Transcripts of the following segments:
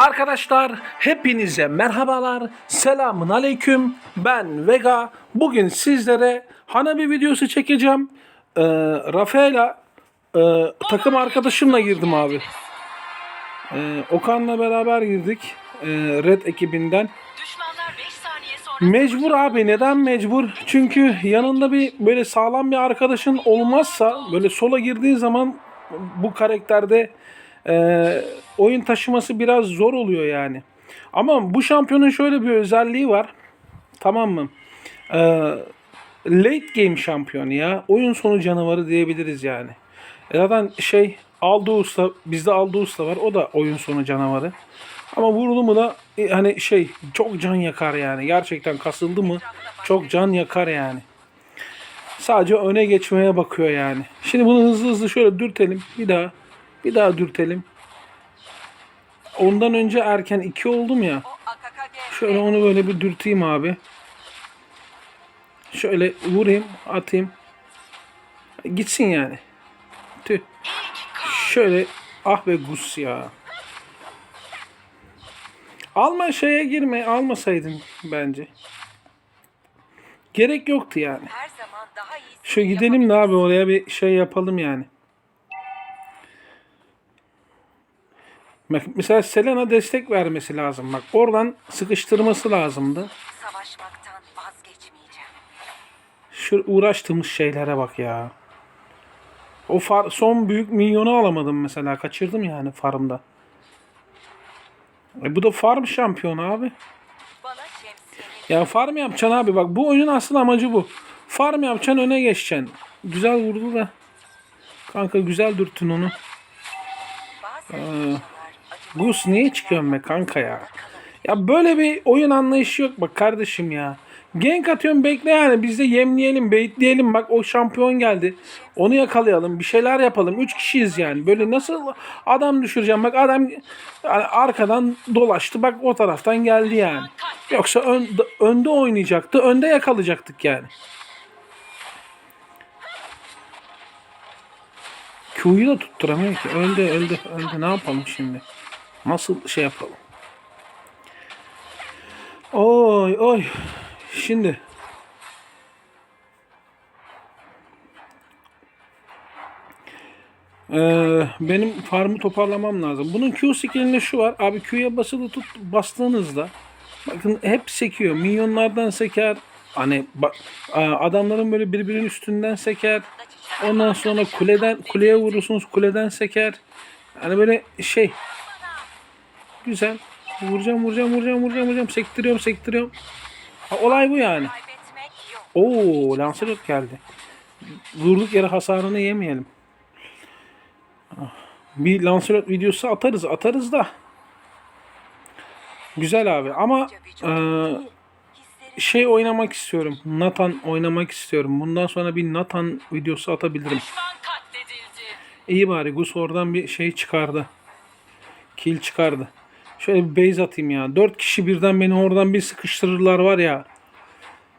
Arkadaşlar hepinize merhabalar. Selamun aleyküm. Ben Vega. Bugün sizlere Hanabi videosu çekeceğim. Ee, Rafaela e, takım arkadaşımla girdim abi. Ee, Okan'la beraber girdik. Ee, Red ekibinden. Düşmanlar 5 saniye sonra Mecbur abi neden mecbur? Çünkü yanında bir böyle sağlam bir arkadaşın olmazsa böyle sola girdiğin zaman bu karakterde e, oyun taşıması biraz zor oluyor yani. Ama bu şampiyonun şöyle bir özelliği var. Tamam mı? E, late game şampiyonu ya. Oyun sonu canavarı diyebiliriz yani. E zaten şey Aldo Usta, bizde Aldo Usta var. O da oyun sonu canavarı. Ama vurdu mu da e, hani şey çok can yakar yani. Gerçekten kasıldı mı çok can yakar yani. Sadece öne geçmeye bakıyor yani. Şimdi bunu hızlı hızlı şöyle dürtelim. Bir daha. Bir daha dürtelim. Ondan önce erken 2 oldum ya. Şöyle onu böyle bir dürteyim abi. Şöyle vurayım, atayım. Gitsin yani. Tüh. Şöyle ah be Gus ya. Alma şeye girme, almasaydın bence. Gerek yoktu yani. Şu gidelim de abi oraya bir şey yapalım yani. Mesela Selena destek vermesi lazım. Bak oradan sıkıştırması lazımdı. Savaşmaktan vazgeçmeyeceğim. Şu uğraştığımız şeylere bak ya. O far, son büyük milyonu alamadım mesela. Kaçırdım yani farmda. E bu da farm şampiyonu abi. Ya farm yapacaksın abi. Bak bu oyunun asıl amacı bu. Farm yapacaksın öne geçeceksin. Güzel vurdu da. Kanka güzel dürttün onu. acı Gus niye çıkıyorsun be kanka ya? Ya böyle bir oyun anlayışı yok bak kardeşim ya. Gank atıyorum bekle yani biz de yemleyelim, baitleyelim bak o şampiyon geldi. Onu yakalayalım, bir şeyler yapalım. Üç kişiyiz yani. Böyle nasıl adam düşüreceğim bak adam yani arkadan dolaştı bak o taraftan geldi yani. Yoksa ön, önde oynayacaktı, önde yakalayacaktık yani. Q'yu da tutturamıyor ki. Öldü, öldü, öldü. Ne yapalım şimdi? Nasıl şey yapalım? Oy oy. Şimdi. Ee, benim farmı toparlamam lazım. Bunun Q skillinde şu var. Abi Q'ya basılı tut bastığınızda bakın hep sekiyor. Milyonlardan seker. Hani bak adamların böyle birbirinin üstünden seker. Ondan sonra kuleden kuleye vurursunuz kuleden seker. Hani böyle şey güzel. Vuracağım vuracağım vuracağım vuracağım vuracağım sektiriyorum sektiriyorum. Ha, olay bu yani. Oo Lancelot geldi. Durduk yere hasarını yemeyelim. Ah, Bir Lancelot videosu atarız atarız da. Güzel abi ama eee, şey oynamak istiyorum. Nathan oynamak istiyorum. Bundan sonra bir Nathan videosu atabilirim. İyi bari Gus oradan bir şey çıkardı. Kill çıkardı. Şöyle bir base atayım ya. Dört kişi birden beni oradan bir sıkıştırırlar var ya.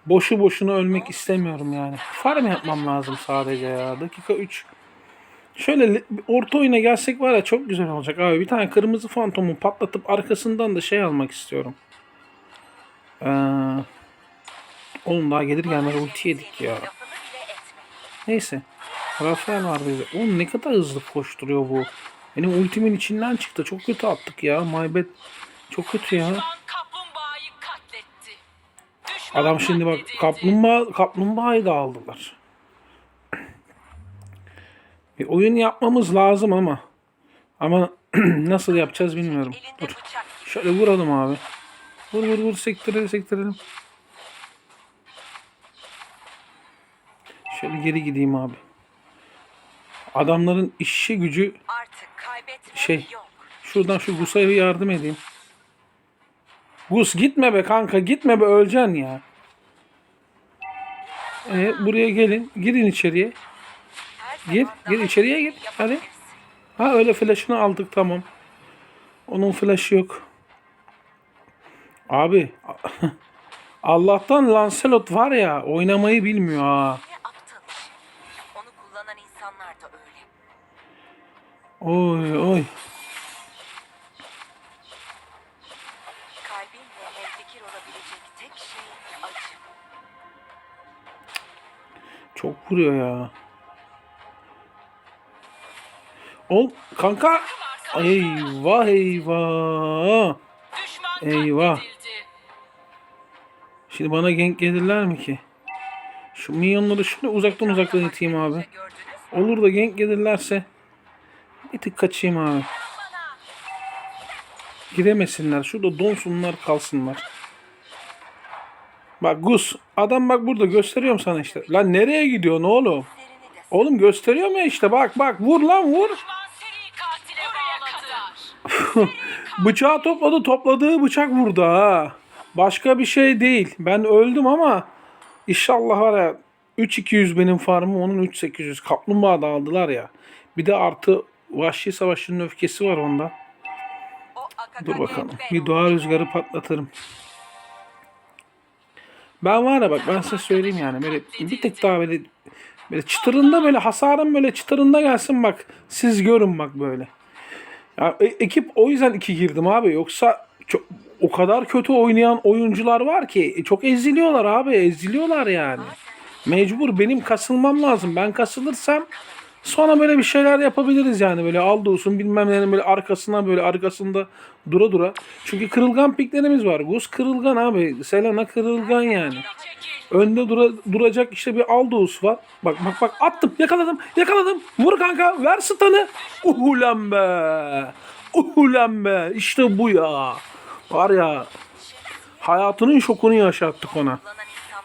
Boşu boşuna ölmek istemiyorum yani. Farm yapmam lazım sadece ya. Dakika 3. Şöyle le- orta oyuna gelsek var ya çok güzel olacak abi. Bir tane kırmızı fantomu patlatıp arkasından da şey almak istiyorum. Ee, oğlum daha gelir gelmez ulti yedik ya. Neyse. Rafael var bize. Oğlum ne kadar hızlı koşturuyor bu. Benim ultimin içinden çıktı. Çok kötü attık ya. My bad. Çok kötü ya. Adam şimdi bak kaplumbağa kaplumbağayı da aldılar. Bir oyun yapmamız lazım ama. Ama nasıl yapacağız bilmiyorum. Dur. Şöyle vuralım abi. Vur vur vur sektirelim sektirelim. Şöyle geri gideyim abi. Adamların işi gücü Şey. Şuradan şu Gus'a yardım edeyim. Gus gitme be kanka gitme be öleceksin ya. Ee, buraya gelin. Girin içeriye. Gir, gir içeriye gir. Hadi. Ha öyle flash'ını aldık tamam. Onun flash'ı yok. Abi Allah'tan Lancelot var ya oynamayı bilmiyor ha. Oy oy. Çok vuruyor ya. Ol kanka. Eyvah eyvah. Eyvah. Şimdi bana genk gelirler mi ki? Şu minyonları şöyle uzaktan uzaktan iteyim abi. Olur da genk gelirlerse bir tık kaçayım abi. Giremesinler. Şurada donsunlar kalsınlar. Bak Gus. Adam bak burada gösteriyorum sana işte. Lan nereye gidiyorsun oğlum? Oğlum gösteriyorum ya işte bak bak vur lan vur. Bıçağı topladı topladığı bıçak vurdu ha. Başka bir şey değil. Ben öldüm ama inşallah var ya 3200 benim farmım onun 3800. Kaplumbağa da aldılar ya. Bir de artı Vahşi Savaşı'nın öfkesi var onda. Dur bakalım. Bir doğa rüzgarı patlatırım. Ben var ya bak ben size söyleyeyim yani böyle bir tık daha böyle böyle çıtırında böyle hasarım böyle çıtırında gelsin bak siz görün bak böyle. Ya e- ekip o yüzden iki girdim abi yoksa çok, o kadar kötü oynayan oyuncular var ki e, çok eziliyorlar abi eziliyorlar yani. Mecbur benim kasılmam lazım. Ben kasılırsam sonra böyle bir şeyler yapabiliriz yani böyle aldı olsun bilmem ne böyle arkasına böyle arkasında dura dura. Çünkü kırılgan piklerimiz var. Gus kırılgan abi. Selena kırılgan yani. Önde dura, duracak işte bir Aldous var. Bak bak bak attım yakaladım yakaladım. Vur kanka ver stun'ı. Uhulen be. Uhulen be. İşte bu ya. Var ya hayatının şokunu yaşattık ona.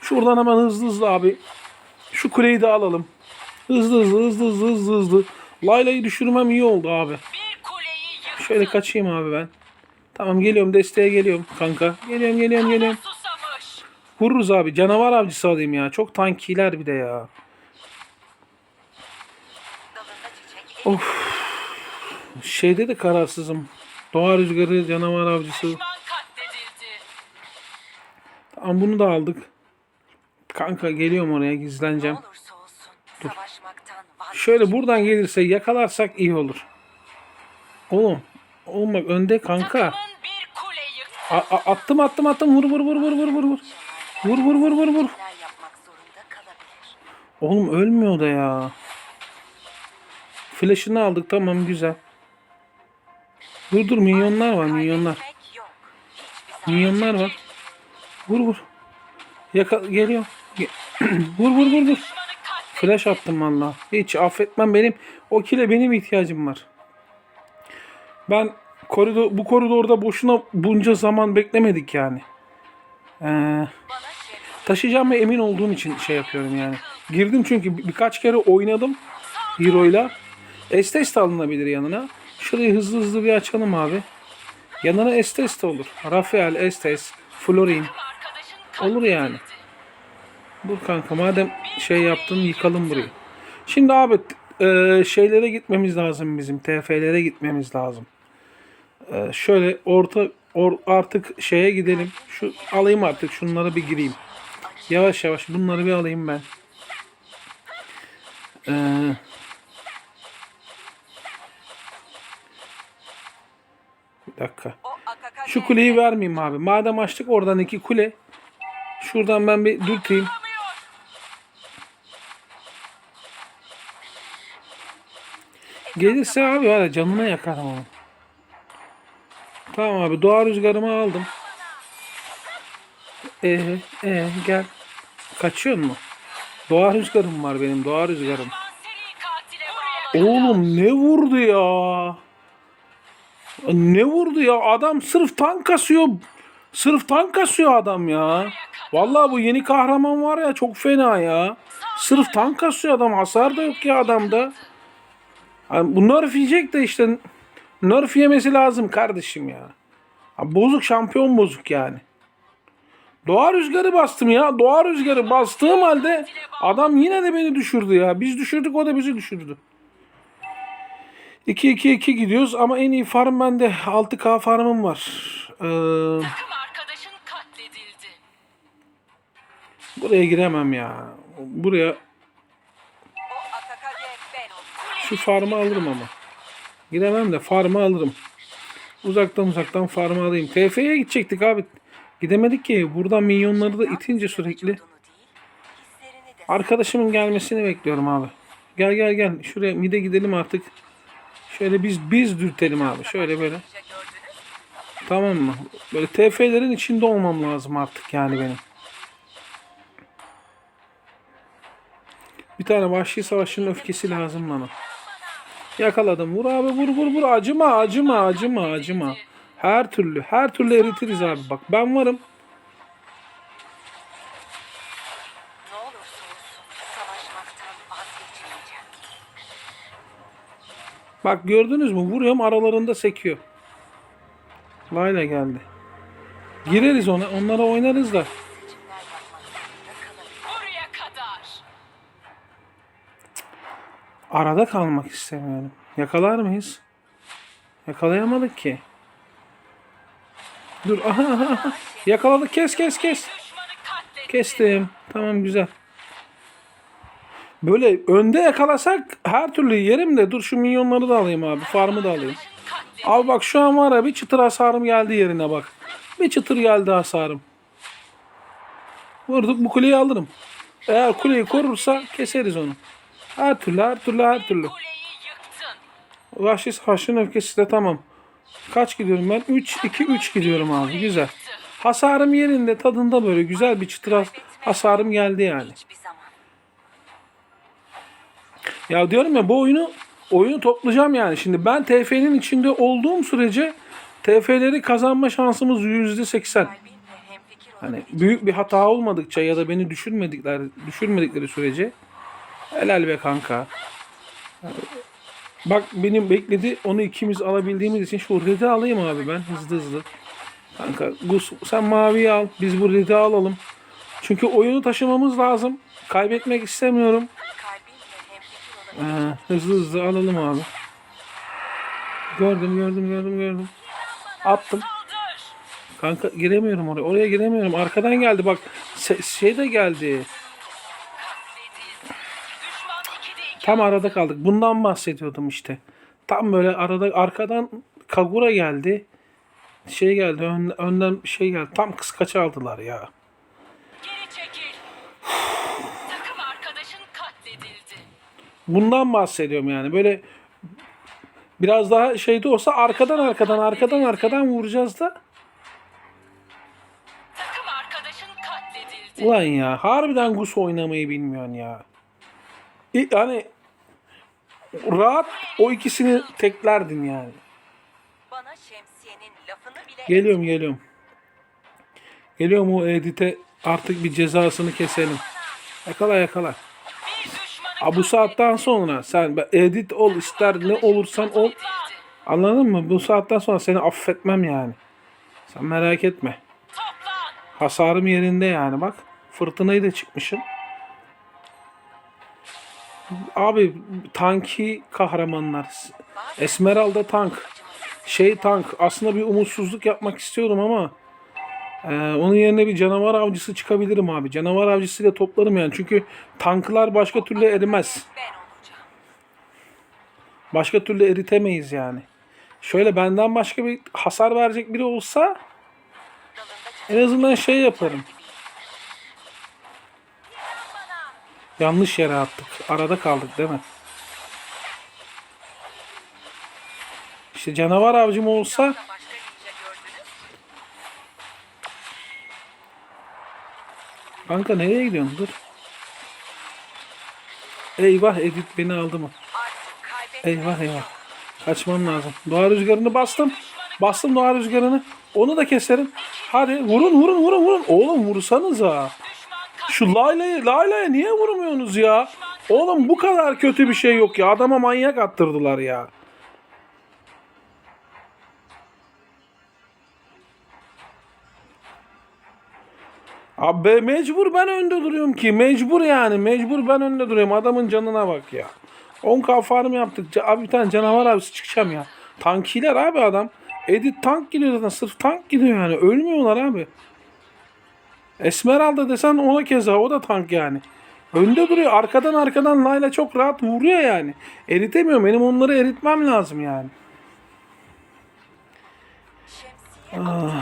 Şuradan hemen hızlı hızlı abi. Şu kuleyi de alalım. Hızlı hızlı hızlı hızlı hızlı hızlı. Layla'yı düşürmem iyi oldu abi. Şöyle kaçayım abi ben. Tamam geliyorum desteğe geliyorum kanka. Geliyorum geliyorum geliyorum. Vururuz abi. Canavar avcısı alayım ya. Çok tankiler bir de ya. Of. Şeyde de kararsızım. Doğa rüzgarı, canavar avcısı. Tamam bunu da aldık. Kanka geliyorum oraya ne gizleneceğim. Vazgeç. Şöyle buradan gelirse yakalarsak iyi olur. Oğlum. Oğlum bak önde kanka. A- a- attım attım attım. Vur vur vur vur vur vur vur. Vur vur vur vur vur. Oğlum ölmüyor da ya. Flash'ını aldık tamam güzel. Dur dur minyonlar var minyonlar. Minyonlar var. Vur vur. Yaka geliyor. Ge- vur vur vur vur. Flash attım valla. Hiç affetmem benim. O kile benim ihtiyacım var. Ben koridor, bu koridorda boşuna bunca zaman beklemedik yani. Ee, Bana şef taşıyacağıma emin olduğum için şey yapıyorum yani. Girdim çünkü bir- birkaç kere oynadım Hero'yla. Estes de alınabilir yanına. Şurayı hızlı hızlı bir açalım abi. Yanına Estes de olur. Rafael, Estes, Florin. Olur yani. Dur kanka madem şey yaptın yıkalım burayı. Şimdi abi e, şeylere gitmemiz lazım bizim. TF'lere gitmemiz lazım. E, şöyle orta or, artık şeye gidelim. Şu alayım artık şunları bir gireyim. Yavaş yavaş bunları bir alayım ben. E, dakika. Şu kuleyi vermeyeyim abi. Madem açtık oradan iki kule. Şuradan ben bir dürteyim. Gelirse abi var ya canına yakarım onu. Tamam abi doğa rüzgarımı aldım. Ee, ee gel. Kaçıyor mu? Doğa rüzgarım var benim doğa rüzgarım. Oğlum ne vurdu ya? Ne vurdu ya? Adam sırf tank kasıyor. Sırf tank kasıyor adam ya. Vallahi bu yeni kahraman var ya çok fena ya. Sırf tank kasıyor adam. Hasar da yok ya adamda. Yani bu nerf yiyecek de işte nerf yemesi lazım kardeşim ya. Bozuk şampiyon bozuk yani. Doğa rüzgarı bastım ya. Doğa rüzgarı bastığım halde adam yine de beni düşürdü ya. Biz düşürdük o da bizi düşürdü. 2-2-2 gidiyoruz ama en iyi farm bende. 6K farmım var. Ee, buraya giremem ya. Buraya O AKK gang ben olacağım. Şu farmı alırım ama. Giremem de farmı alırım. Uzaktan uzaktan farmı alayım. TF'ye gidecektik abi. Gidemedik ki. Buradan minyonları da itince sürekli. Arkadaşımın gelmesini bekliyorum abi. Gel gel gel. Şuraya mide gidelim artık. Şöyle biz biz dürtelim abi. Şöyle böyle. Tamam mı? Böyle TF'lerin içinde olmam lazım artık yani benim. Bir tane vahşi savaşçının öfkesi lazım bana. Yakaladım. Vur abi vur vur vur. Acıma acıma acıma acıma. Her türlü her türlü eritiriz abi. Bak ben varım. Bak gördünüz mü? Vuruyorum aralarında sekiyor. Layla geldi. Gireriz ona. Onlara oynarız da. Arada kalmak istemiyorum. Yakalar mıyız? Yakalayamadık ki. Dur. Aha, aha. Yakaladık. Kes kes kes. Kestim. Tamam güzel. Böyle önde yakalasak her türlü yerim de dur şu minyonları da alayım abi. Farmı da alayım. Abi bak şu an var ya bir çıtır hasarım geldi yerine bak. Bir çıtır geldi hasarım. Vurduk bu kuleyi alırım. Eğer kuleyi korursa keseriz onu. Her türlü her türlü her türlü. Vahşi savaşın öfkesi de tamam. Kaç gidiyorum ben? 3 2 3 gidiyorum abi. Güzel. Hasarım yerinde tadında böyle güzel bir çıtır has- hasarım geldi yani. Ya diyorum ya bu oyunu oyunu toplayacağım yani. Şimdi ben TF'nin içinde olduğum sürece TF'leri kazanma şansımız %80. Kalbinle hemfikir Hani büyük bir hata olmadıkça ya da beni düşürmedikleri düşürmedikleri sürece helal be kanka. Bak benim bekledi onu ikimiz alabildiğimiz için şu red'i alayım abi ben hızlı hızlı. Kanka Gus sen maviyi al biz bu red'i alalım. Çünkü oyunu taşımamız lazım. Kaybetmek istemiyorum. Ee, hızlı hızlı alalım abi. Gördüm gördüm gördüm gördüm. Attım. Kanka giremiyorum oraya. Oraya giremiyorum. Arkadan geldi bak. Şey de geldi. Tam arada kaldık. Bundan bahsediyordum işte. Tam böyle arada arkadan Kagura geldi. Şey geldi. ön- önden bir şey geldi. Tam kıskaç aldılar ya. Geri çekil. Takım arkadaşın katledildi. Bundan bahsediyorum yani. Böyle biraz daha şeyde olsa arkadan arkadan arkadan arkadan vuracağız da. Takım arkadaşın katledildi. Ulan ya harbiden Gus oynamayı bilmiyorsun ya. Yani rahat o ikisini teklerdin yani. Geliyorum geliyorum. Geliyorum o Edit'e artık bir cezasını keselim. Yakala yakala. Ha, bu saatten sonra sen Edit ol ister ne olursan ol. Anladın mı? Bu saatten sonra seni affetmem yani. Sen merak etme. Hasarım yerinde yani bak. Fırtınayı da çıkmışım. Abi tanki kahramanlar. Esmeralda tank. Şey tank. Aslında bir umutsuzluk yapmak istiyorum ama e, onun yerine bir canavar avcısı çıkabilirim abi. Canavar avcısıyla toplarım yani. Çünkü tanklar başka türlü erimez. Başka türlü eritemeyiz yani. Şöyle benden başka bir hasar verecek biri olsa en azından şey yaparım. Yanlış yere attık. Arada kaldık değil mi? İşte canavar avcım olsa kanka nereye gidiyorsun? Dur. Eyvah Edit beni aldı mı? Eyvah eyvah. Kaçmam lazım. Doğa rüzgarını bastım. Bastım doğa rüzgarını. Onu da keserim. Hadi vurun vurun vurun vurun. Oğlum vursanıza. Şu Layla'yı Layla'ya niye vurmuyorsunuz ya? Oğlum bu kadar kötü bir şey yok ya. Adama manyak attırdılar ya. Abi mecbur ben önde duruyorum ki. Mecbur yani. Mecbur ben önde duruyorum. Adamın canına bak ya. 10k farm yaptık. Ca- Abi bir tane canavar abisi çıkacağım ya. Tankiler abi adam. Edit tank gidiyor zaten. Sırf tank gidiyor yani. Ölmüyorlar abi. Esmeralda desen ona keza o da tank yani. Önde duruyor. Arkadan arkadan Layla çok rahat vuruyor yani. Eritemiyorum. Benim onları eritmem lazım yani. Da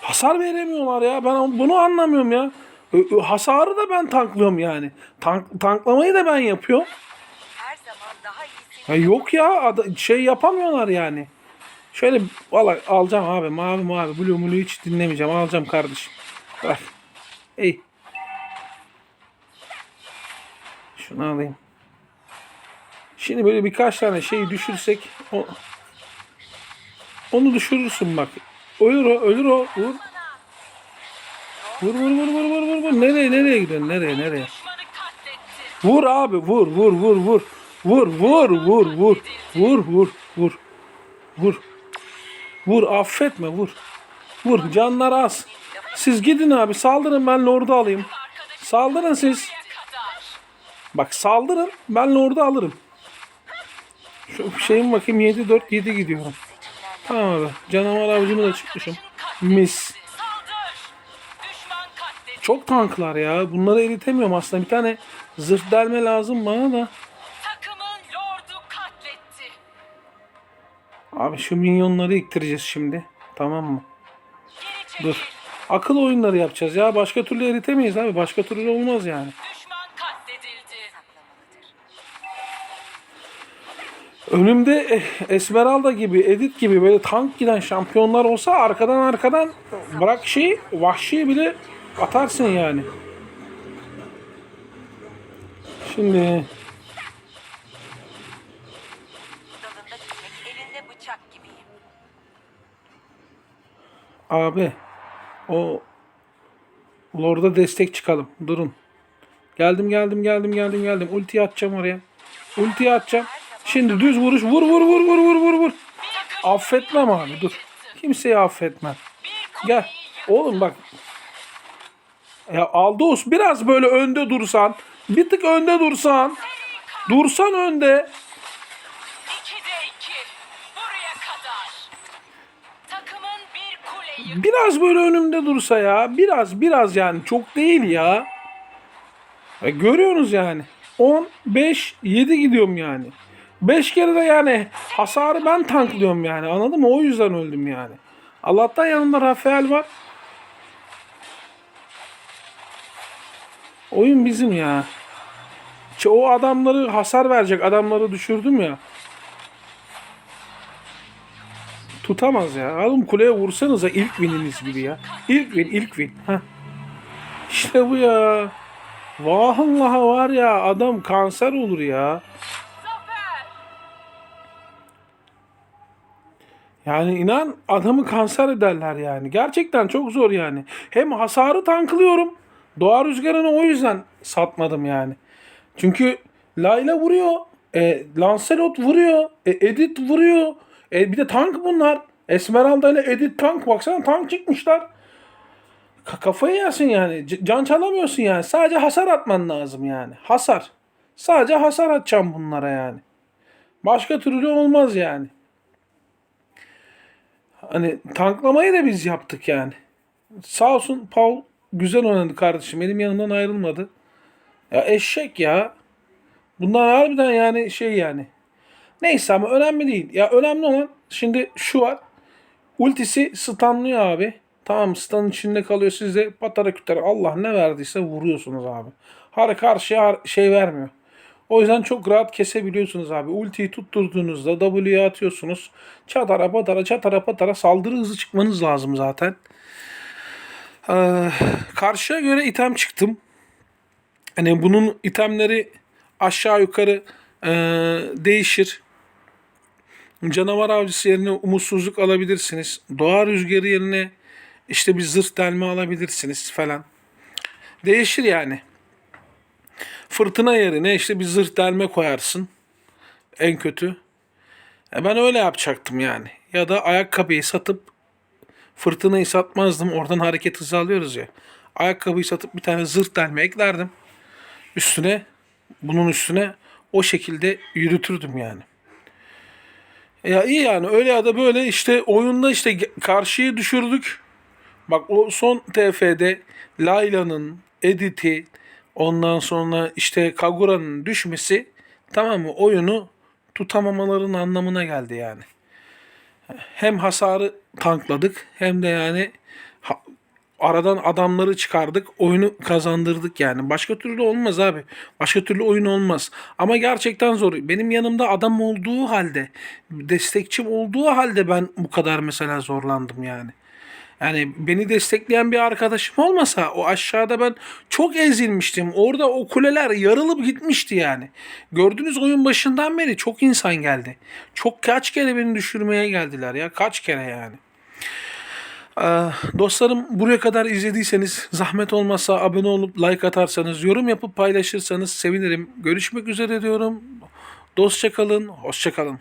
Hasar veremiyorlar ya. Ben bunu anlamıyorum ya. Hasarı da ben tanklıyorum yani. Tank, tanklamayı da ben yapıyorum. Ya yok ya şey yapamıyorlar yani. Şöyle valla alacağım abi mavi mavi blue blue hiç dinlemeyeceğim alacağım kardeşim. Bak. Ey. Şunu alayım. Şimdi böyle birkaç tane şeyi düşürsek o, onu düşürürsün bak. Ölür o, ölür o. Vur. Vur vur vur vur vur vur vur. Nereye nereye gidiyorsun? Nereye nereye? Vur abi vur vur vur vur. Vur vur vur vur. Vur vur vur. Vur. Vur affetme vur. Vur canlar az. Siz gidin abi saldırın ben lordu alayım. Saldırın siz. Bak saldırın ben lordu alırım. Şu şeyin bakayım 7 4 7 gidiyorum. Tamam abi. Canavar avcımı da çıkmışım. Mis. Çok tanklar ya. Bunları eritemiyorum aslında. Bir tane zırh delme lazım bana da. Abi şu minyonları iktireceğiz şimdi. Tamam mı? Dur. Akıl oyunları yapacağız ya. Başka türlü eritemeyiz abi. Başka türlü olmaz yani. Önümde eh, Esmeralda gibi, Edit gibi böyle tank giden şampiyonlar olsa arkadan arkadan bırak şey vahşi bile atarsın yani. Şimdi abi o Lord'a destek çıkalım. Durun. Geldim geldim geldim geldim geldim. Ultiyi atacağım oraya. Ultiyi atacağım. Şimdi düz vuruş. Vur vur vur vur vur vur vur. Affetmem abi dur. Kimseyi affetmem. Gel. Oğlum bak. Ya Aldous biraz böyle önde dursan. Bir tık önde dursan. Dursan önde. Biraz böyle önümde dursa ya. Biraz biraz yani. Çok değil ya. ya görüyorsunuz yani. 10, 5, 7 gidiyorum yani. 5 kere de yani hasarı ben tanklıyorum yani. Anladın mı? O yüzden öldüm yani. Allah'tan yanımda Rafael var. Oyun bizim ya. O adamları hasar verecek adamları düşürdüm ya. Tutamaz ya. Oğlum kuleye vursanıza ilk wininiz gibi ya. İlk win, ilk win. Heh. İşte bu ya. Vallahi var ya adam kanser olur ya. Yani inan adamı kanser ederler yani. Gerçekten çok zor yani. Hem hasarı tanklıyorum. Doğa rüzgarını o yüzden satmadım yani. Çünkü Layla vuruyor. E, Lancelot vuruyor. E, Edith vuruyor. E, bir de tank bunlar. Esmeralda ile Edith tank. Baksana tank çıkmışlar. Ka- kafayı yersin yani. C- can çalamıyorsun yani. Sadece hasar atman lazım yani. Hasar. Sadece hasar atacağım bunlara yani. Başka türlü olmaz yani. Hani tanklamayı da biz yaptık yani. Sağ olsun Paul güzel oynadı kardeşim. Benim yanımdan ayrılmadı. Ya eşek ya. Bunlar harbiden yani şey yani. Neyse ama önemli değil. Ya önemli olan şimdi şu var. Ultisi stunlıyor abi. Tamam stun içinde kalıyor. Siz patara kütere Allah ne verdiyse vuruyorsunuz abi. Har karşıya şey vermiyor. O yüzden çok rahat kesebiliyorsunuz abi. Ultiyi tutturduğunuzda W'ye atıyorsunuz. Çatara patara çatara patara saldırı hızı çıkmanız lazım zaten. Ee, karşıya göre item çıktım. Hani bunun itemleri aşağı yukarı e, değişir. Canavar avcısı yerine umutsuzluk alabilirsiniz. Doğa rüzgarı yerine işte bir zırh delme alabilirsiniz falan. Değişir yani. Fırtına yerine işte bir zırh delme koyarsın. En kötü. E ben öyle yapacaktım yani. Ya da ayakkabıyı satıp fırtınayı satmazdım. Oradan hareket hızı alıyoruz ya. Ayakkabıyı satıp bir tane zırh delme eklerdim. Üstüne bunun üstüne o şekilde yürütürdüm yani. Ya iyi yani öyle ya da böyle işte oyunda işte karşıyı düşürdük. Bak o son TF'de Layla'nın editi ondan sonra işte Kagura'nın düşmesi tamam mı oyunu tutamamaların anlamına geldi yani. Hem hasarı tankladık hem de yani aradan adamları çıkardık, oyunu kazandırdık yani. Başka türlü olmaz abi. Başka türlü oyun olmaz. Ama gerçekten zor. Benim yanımda adam olduğu halde, destekçim olduğu halde ben bu kadar mesela zorlandım yani. Yani beni destekleyen bir arkadaşım olmasa o aşağıda ben çok ezilmiştim. Orada o kuleler yarılıp gitmişti yani. Gördüğünüz oyun başından beri çok insan geldi. Çok kaç kere beni düşürmeye geldiler ya. Kaç kere yani. Ee, dostlarım buraya kadar izlediyseniz zahmet olmazsa abone olup like atarsanız, yorum yapıp paylaşırsanız sevinirim. Görüşmek üzere diyorum. Dostça kalın, hoşça kalın.